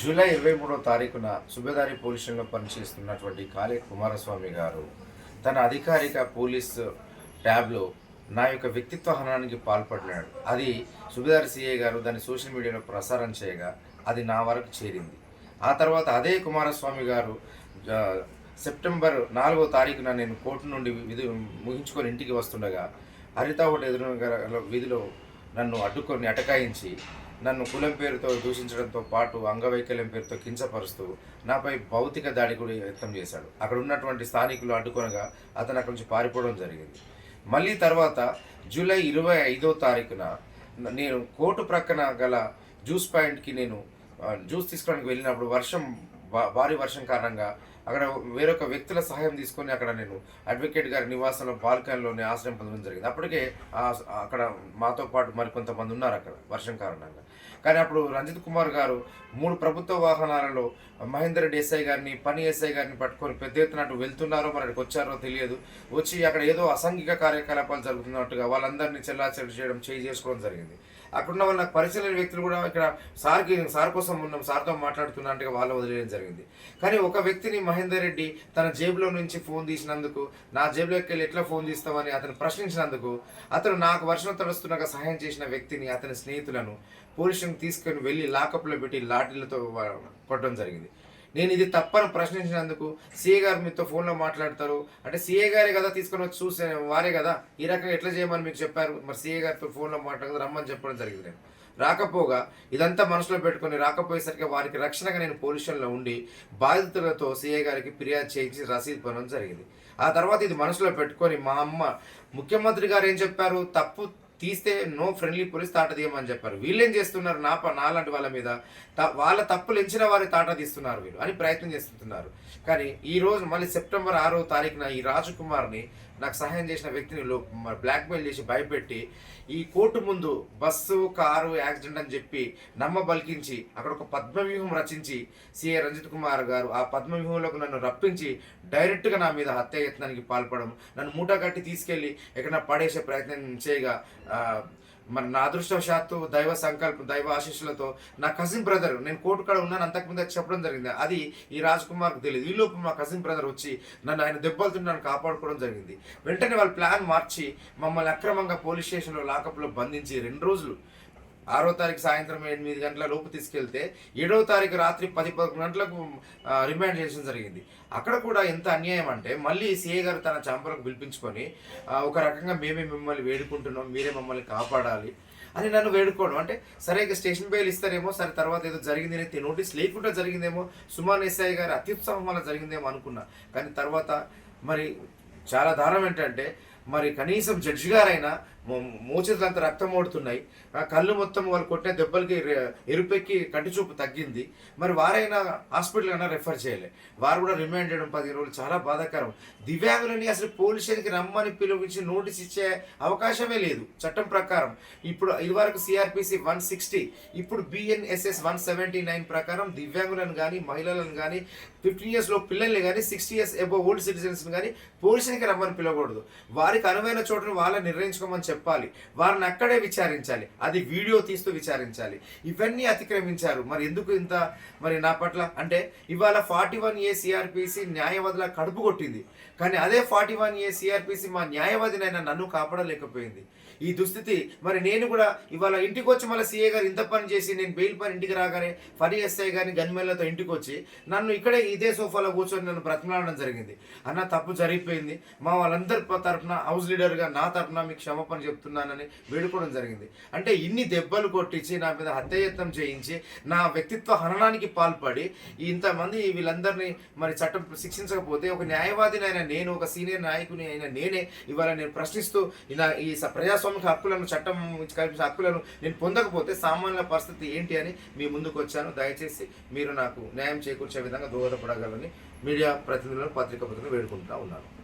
July ఇరవై మూడో తారీఖున సుబేదారి పోలీస్ స్టేషన్లో పనిచేస్తున్నటువంటి కాళే కుమారస్వామి గారు తన అధికారిక పోలీస్ ట్యాబ్లో నా యొక్క వ్యక్తిత్వ హననానికి పాల్పడినాడు. అది సుబేదారి సిఐ గారు దాన్ని సోషల్ మీడియాలో ప్రసారం చేయగా అది నా వరకు చేరింది. ఆ తర్వాత అదే కుమారస్వామి గారు సెప్టెంబర్ నాలుగో తారీఖున నేను కోర్టు నుండి విధి ముగించుకొని ఇంటికి వస్తుండగా హరిత హోటల్ ఎదురుగా వీధిలో నన్ను అడ్డుకొని అటకాయించి నన్ను కులం పేరుతో దూషించడంతో పాటు అంగవైకల్యం పేరుతో కించపరుస్తూ నాపై భౌతిక దాడి కూడా వ్యక్తం చేశాడు. అక్కడ ఉన్నటువంటి స్థానికులు అడ్డుకొనగా అతను అక్కడి నుంచి పారిపోవడం జరిగింది. మళ్ళీ తర్వాత జూలై ఇరవై ఐదో తారీఖున నేను కోర్టు ప్రక్కన గల జ్యూస్ పాయింట్కి నేను జ్యూస్ తీసుకోవడానికి వెళ్ళినప్పుడు వర్షం భారీ వర్షం కారణంగా అక్కడ వేరొక వ్యక్తుల సహాయం తీసుకొని అక్కడ నేను అడ్వకేట్ గారి నివాసంలో బాల్కనీలోనే ఆశ్రయం పొందడం జరిగింది. అప్పటికే అక్కడ మాతో పాటు మరికొంతమంది ఉన్నారు అక్కడ వర్షం కారణంగా. కానీ అప్పుడు రంజిత్ కుమార్ గారు మూడు ప్రభుత్వ వాహనాలలో మహేందర్ రెడ్డి ఎస్ఐ గారిని పని ఎస్ఐ గారిని పట్టుకొని పెద్ద ఎత్తున అటు వెళ్తున్నారో మరి అక్కడికి వచ్చారో తెలియదు. వచ్చి అక్కడ ఏదో అసాంఘిక కార్యకలాపాలు జరుగుతున్నట్టుగా వాళ్ళందరినీ చెల్లాచెల్లి చేయడం చేయి చేసుకోవడం జరిగింది. అక్కడ ఉన్న వాళ్ళ పరిచయ వ్యక్తులు కూడా ఇక్కడ సార్కి సార్ కోసం ఉన్నాం సార్తో మాట్లాడుతున్నట్టుగా వాళ్ళు వదిలేయడం జరిగింది. కానీ ఒక వ్యక్తిని మహేందర్ రెడ్డి తన జేబులో నుంచి ఫోన్ తీసినందుకు నా జేబులోకి వెళ్ళి ఎట్లా ఫోన్ తీస్తామని అతను ప్రశ్నించినందుకు అతను నాకు వర్షం తడుస్తున్నాక సహాయం చేసిన వ్యక్తిని అతని స్నేహితులను పోలీసులకు తీసుకొని వెళ్ళి లాకప్లో పెట్టి లాఠీలతో కొట్టడం జరిగింది. నేను ఇది తప్పని ప్రశ్నించినందుకు సిఏ గారు మీతో ఫోన్లో మాట్లాడతారు. అంటే సిఏ గారే కదా తీసుకొని వచ్చి చూసే వారే కదా. ఈ రకంగా ఎట్లా చేయమని మీకు చెప్పారు? మరి సిఏ గారితో ఫోన్లో మాట్లాడదు రమ్మని చెప్పడం జరిగింది నేను. రాకపోగా ఇదంతా మనసులో పెట్టుకొని రాకపోయేసరికి వారికి రక్షణగా నేను పొల్యూషన్లో ఉండి బాధితులతో సిఏ గారికి ఫిర్యాదు చేయించి రసీదు పొందడం జరిగింది. ఆ తర్వాత ఇది మనసులో పెట్టుకొని మా అమ్మ ముఖ్యమంత్రి గారు ఏం చెప్పారు? తప్పు తీస్తే నో ఫ్రెండ్లీ పోలీస్ తాట తీయమని చెప్పారు. వీళ్ళేం చేస్తున్నారు? నా నాలాంటి వాళ్ళ మీద త- వాళ్ళ తప్పులు ఎంచిన వారి తాట తీస్తున్నారు వీళ్ళు అని ప్రయత్నం చేస్తున్నారు కానీ ఈ రోజు మళ్ళీ సెప్టెంబర్ ఆరో తారీఖున ఈ రాజకుమార్ని నాకు సహాయం చేసిన వ్యక్తిని లో బ్లాక్మెయిల్ చేసి భయపెట్టి ఈ కోర్టు ముందు బస్సు కారు యాక్సిడెంట్ అని చెప్పి నమ్మ బలికించి అక్కడ ఒక పద్మవ్యూహం రచించి సిఏ రంజిత్ కుమార్ గారు ఆ పద్మవ్యూహంలోకి నన్ను రప్పించి డైరెక్ట్గా నా మీద హత్య యత్నానికి పాల్పడడం నన్ను మూట కట్టి తీసుకెళ్ళి ఎక్కడైనా పడేసే ప్రయత్నం చేయగా మరి నా అదృష్టవశాత్తు దైవ సంకల్పం దైవ ఆశీస్సులతో నా కజిన్ బ్రదర్ నేను కోర్టు కాడ ఉన్నాను అంతకుముందు చెప్పడం జరిగింది. అది ఈ రాజ్ కుమార్కు తెలియదు. ఈ లోపు మా కజిన్ బ్రదర్ వచ్చి నన్ను ఆయన దెబ్బలతో నన్ను కాపాడుకోవడం జరిగింది. వెంటనే వాళ్ళు ప్లాన్ మార్చి మమ్మల్ని అక్రమంగా పోలీస్ స్టేషన్లో లాకప్లో బంధించి రెండు రోజులు ఆరో తారీఖు సాయంత్రం ఎనిమిది గంటల లోపు తీసుకెళ్తే ఏడవ తారీఖు రాత్రి పది పదకొండు గంటలకు రిమాండ్ చేయడం జరిగింది. అక్కడ కూడా ఎంత అన్యాయం అంటే మళ్ళీ సీఏ గారు తన చంపలకు పిలిపించుకొని ఒక రకంగా మేమే మిమ్మల్ని వేడుకుంటున్నాం మీరే మమ్మల్ని కాపాడాలి అని నన్ను వేడుకోవడం. అంటే సరే ఇక స్టేషన్ బెయిల్ ఇస్తారేమో సరే తర్వాత ఏదో జరిగింది అని నోటీస్ లేకుండా జరిగిందేమో సుమాన్ ఎస్ఐ గారి అత్యుత్సాహం వల్ల జరిగిందేమో అనుకున్నా. కానీ తర్వాత మరి చాలా దారుణం ఏంటంటే మరి కనీసం జడ్జి గారైనా మోచేతులంతా రక్తం ఓడుతున్నాయి. ఆ కళ్ళు మొత్తం వాళ్ళు కొట్టిన దెబ్బలకి ఎరుపెక్కి కంటి చూపు తగ్గింది. మరి వారైనా హాస్పిటల్ అయినా రెఫర్ చేయలే. వారు కూడా రిమాండ్ చేయడం పదిహేను రోజులు చాలా బాధాకరం. దివ్యాంగులని అసలు పోలీస్ స్టేషన్కి రమ్మని పిలువించి నోటీస్ ఇచ్చే అవకాశమే లేదు. చట్టం ప్రకారం. ఇప్పుడు ఇదివరకు సిఆర్పిసి వన్ సిక్స్టీ ఇప్పుడు బిఎన్ఎస్ఎస్ వన్ సెవెంటీ నైన్ ప్రకారం దివ్యాంగులను కానీ మహిళలను కానీ ఫిఫ్టీన్ ఇయర్స్లో పిల్లల్ని కానీ సిక్స్టీ ఇయర్స్ ఎబో ఓల్డ్ సిటిజన్స్ని కానీ పోలీసునికి రమ్మని పిలవకూడదు. వారికి అనువైన చోటును వాళ్ళని నిర్ణయించుకోమని చెప్పాలి. వారిని అక్కడే విచారించాలి. అది వీడియో తీస్తూ విచారించాలి. ఇవన్నీ అతిక్రమించారు. మరి ఎందుకు ఇంత? మరి నా పట్ల? అంటే ఇవాళ ఫార్టీ వన్ ఏ సిఆర్పిసి న్యాయవాదుల కడుపు కొట్టింది. కానీ అదే ఫార్టీ వన్ ఏ సిఆర్పిసి మా న్యాయవాదినైనా నన్ను కాపాడలేకపోయింది. ఈ దుస్థితి మరి నేను కూడా ఇవాళ ఇంటికి వచ్చి మళ్ళీ సీఏ గారు ఇంత పని చేసి నేను బెయిల్ పని ఇంటికి రాగానే ఫరీ ఎస్ఐ గారిని గన్మెన్లతో ఇంటికి వచ్చి నన్ను ఇక్కడే ఇదే సోఫాలో కూర్చొని నన్ను బ్రతిమలాడడం జరిగింది. అన్న తప్పు జరిగిపోయింది. మా వాళ్ళందరి తరఫున తరపున హౌస్ లీడర్గా నా తరపున మీకు క్షమాపణ చెప్తున్నానని వేడుకోవడం జరిగింది. అంటే ఇన్ని దెబ్బలు కొట్టించి నా మీద హత్యయత్నం చేయించి నా వ్యక్తిత్వ హననానికి పాల్పడి ఇంతమంది వీళ్ళందరినీ మరి చట్టం శిక్షించకపోతే ఒక న్యాయవాదిని అయినా నేను ఒక సీనియర్ నాయకుని అయిన నేనే ఇవాళ నేను ప్రశ్నిస్తూ ఇలా ఈ స- ప్రజాస్వామిక హక్కులను చట్టం కల్పించిన హక్కులను నేను పొందకపోతే సామాన్య పరిస్థితి ఏంటి అని మీ ముందుకు వచ్చాను. దయచేసి మీరు నాకు న్యాయం చేకూర్చే విధంగా దోహదపడగలని మీడియా ప్రతినిధులను పత్రికా ప్రతినిధులు వేడుకుంటా ఉన్నాను.